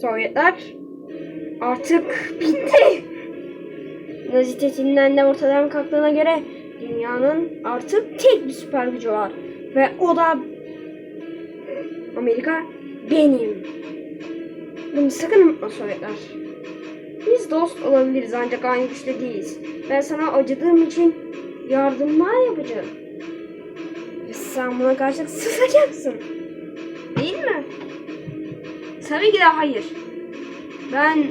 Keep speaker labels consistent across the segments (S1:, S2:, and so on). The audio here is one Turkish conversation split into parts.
S1: Sovyetler artık bitti. Nazi tehditinden de ortadan kalktığına göre dünyanın artık tek bir süper gücü var. Ve o da Amerika benim. Bunu sakın unutma Sovyetler. Biz dost olabiliriz ancak aynı güçte değiliz. Ben sana acıdığım için yardımlar yapacağım. Ve sen buna karşılık susacaksın. Tabii ki de hayır. Ben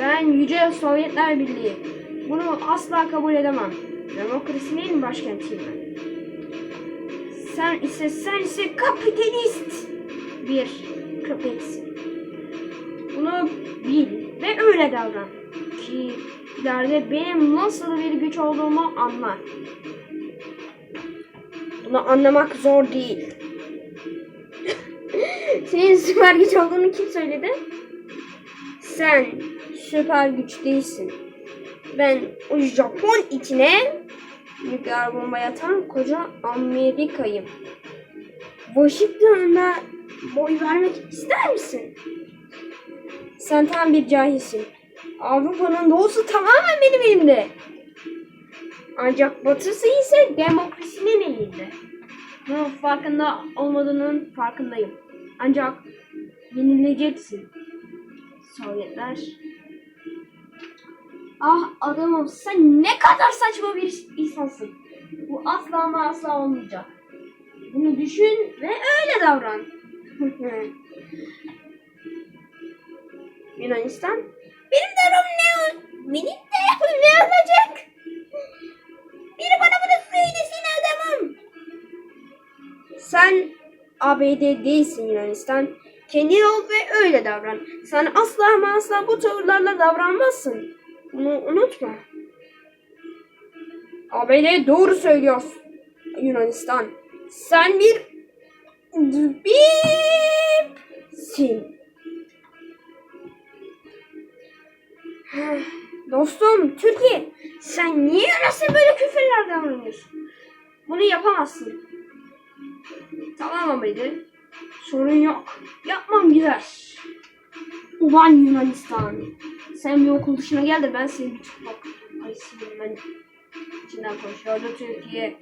S1: ben Yüce Sovyetler Birliği. Bunu asla kabul edemem. Demokrasinin başkentiyim ben. Sen ise sen ise kapitalist bir köpeksin. Bunu bil ve öyle davran. Ki ileride benim nasıl bir güç olduğumu anla. Bunu anlamak zor değil. Senin süper güç olduğunu kim söyledi? Sen süper güç değilsin. Ben o Japon içine nükleer bomba yatan koca Amerika'yım. Washington'a boy vermek ister misin? Sen tam bir cahilsin. Avrupa'nın doğusu tamamen benim elimde. Ancak batısı ise demokrasinin elinde. Bunun farkında olmadığının farkındayım. Ancak yenileceksin. Sovyetler. Ah adamım sen ne kadar saçma bir insansın. Bu asla ama asla olmayacak. Bunu düşün ve öyle davran. Yunanistan. Benim durum ne? Benim de ne olacak? Biri bana bunu söylesin adamım. Sen ABD değilsin Yunanistan. Kendin ol ve öyle davran. Sen asla ama asla bu tavırlarla davranmazsın. Bunu unutma. ABD doğru söylüyor. Yunanistan. Sen bir bipsin. Dostum Türkiye sen niye öyleyse böyle küfürler davranıyorsun? Bunu yapamazsın. Tamam Ameli. Sorun yok. Yapmam gider. Ulan Yunanistan. Sen bir okul dışına gel de ben seni bir çıkmak. Ay sinir ben içinden konuşuyordu Türkiye.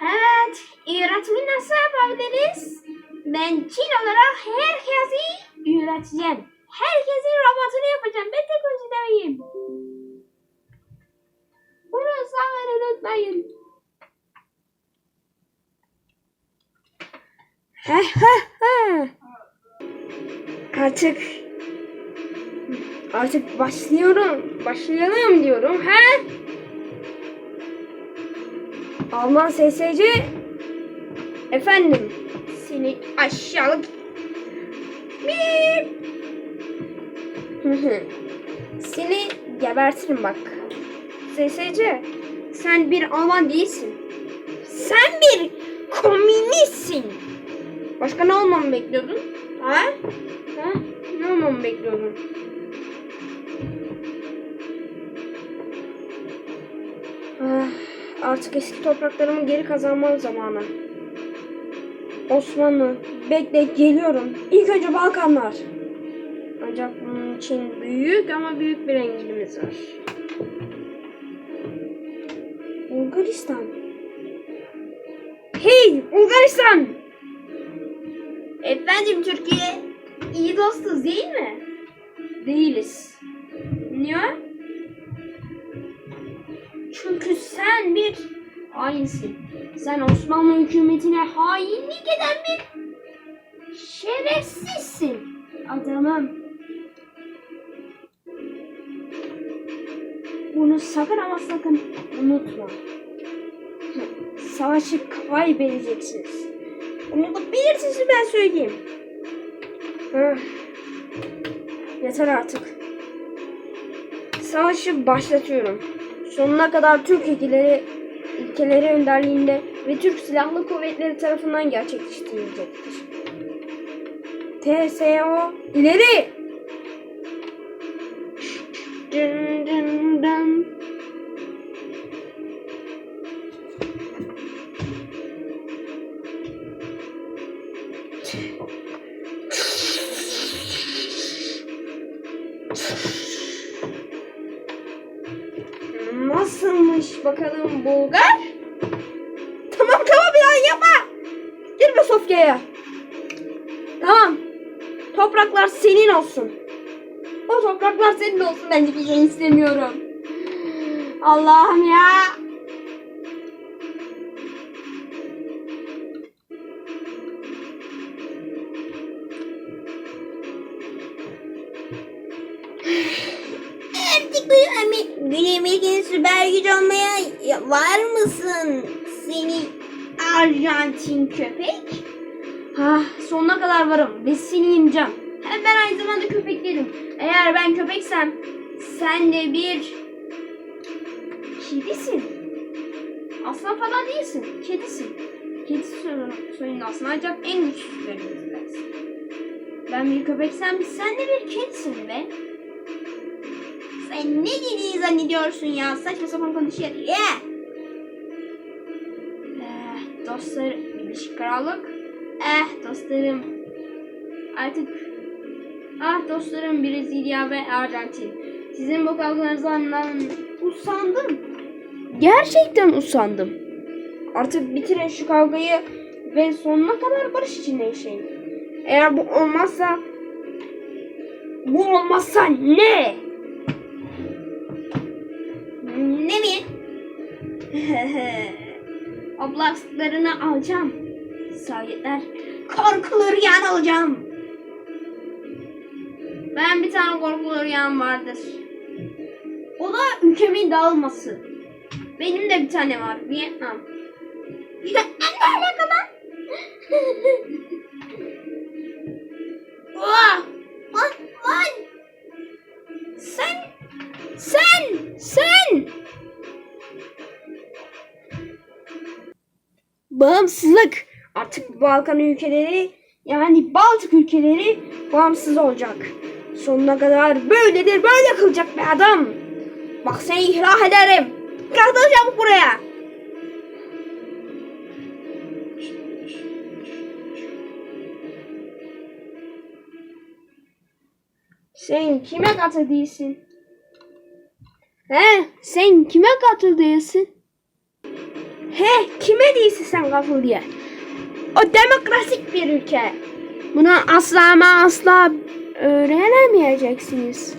S1: Evet. Üretimi nasıl yapabiliriz? Ben Çin olarak herkesi üreteceğim. Herkesin robotunu yapacağım. Ben tek özü Bunu sakın unutmayın. He he he. Artık artık başlıyorum. Başlayalım diyorum. He? Alman SSC Efendim seni aşağılık Bip. Seni gebertirim bak. SSC sen bir Alman değilsin. Sen bir komünistsin. Başka ne olmamı bekliyordun? Ha? Ha? Ne olmamı bekliyordun? Ah, artık eski topraklarımı geri kazanma zamanı. Osmanlı, bekle geliyorum. İlk önce Balkanlar. Ancak bunun için büyük ama büyük bir engelimiz var. Bulgaristan. Hey Bulgaristan! Efendim Türkiye, iyi dostuz değil mi? Değiliz. Niye? Çünkü sen bir hainsin. Sen Osmanlı hükümetine hainlik eden bir şerefsizsin. Adamım. Bunu sakın ama sakın unutma. Savaşı kaybedeceksiniz. Bunu da bilirsiniz ben söyleyeyim. Hah. Yeter artık. Savaşı başlatıyorum. Sonuna kadar Türk ülkeleri, ülkeleri önderliğinde ve Türk Silahlı Kuvvetleri tarafından gerçekleştirilecektir. TSO ileri! Dın dın dın. Bakalım Bulgar. Tamam tamam ya yapma. Girme Sofya'ya. Tamam. Topraklar senin olsun. O topraklar senin olsun. Ben hiçbir şey istemiyorum. Allah'ım ya.
S2: Artık bu Ami- Gücü olmaya ya- var mısın? Seni Arjantin köpek.
S1: Ha, sonuna kadar varım. Ve seni yeneceğim. Hem ben aynı zamanda köpeklerim. Eğer ben köpeksem sen de bir kedisin. Aslan falan değilsin. Kedisin. Kedi soyunun aslında ancak en güçlülerimizdensin. Ben bir köpeksem sen de bir kedisin be.
S2: Sen ne dediğini zannediyorsun ya? Saçma sapan konuşuyor. Ya.
S1: Eh, dostlar, Birleşik Krallık. Eh dostlarım. Artık ah dostlarım Brezilya ve Arjantin. Sizin bu kavgalarınızdan usandım. Gerçekten usandım. Artık bitirin şu kavgayı ve sonuna kadar barış içinde yaşayın. Eğer bu olmazsa bu olmazsa ne?
S2: Ne mi?
S1: Oblastlarını alacağım. Sovyetler
S2: Korkulur yan olacağım.
S1: Ben bir tane korkulu rüyam vardır. O da ülkemin dağılması. Benim de bir tane var. Vietnam.
S2: ne alaka lan?
S1: Vah!
S2: Lan lan.
S1: Sen! Sen! Sen! Bağımsızlık. Artık Balkan ülkeleri yani Baltık ülkeleri bağımsız olacak. Sonuna kadar böyledir böyle kılacak be adam. Bak seni ihlah ederim. Kaldır çabuk buraya. Sen kime katıldıysan? He? Sen kime katıldıysan? He? Kime değilsin sen katıl diye? O demokratik bir ülke. Bunu asla ama asla öğrenemeyeceksiniz.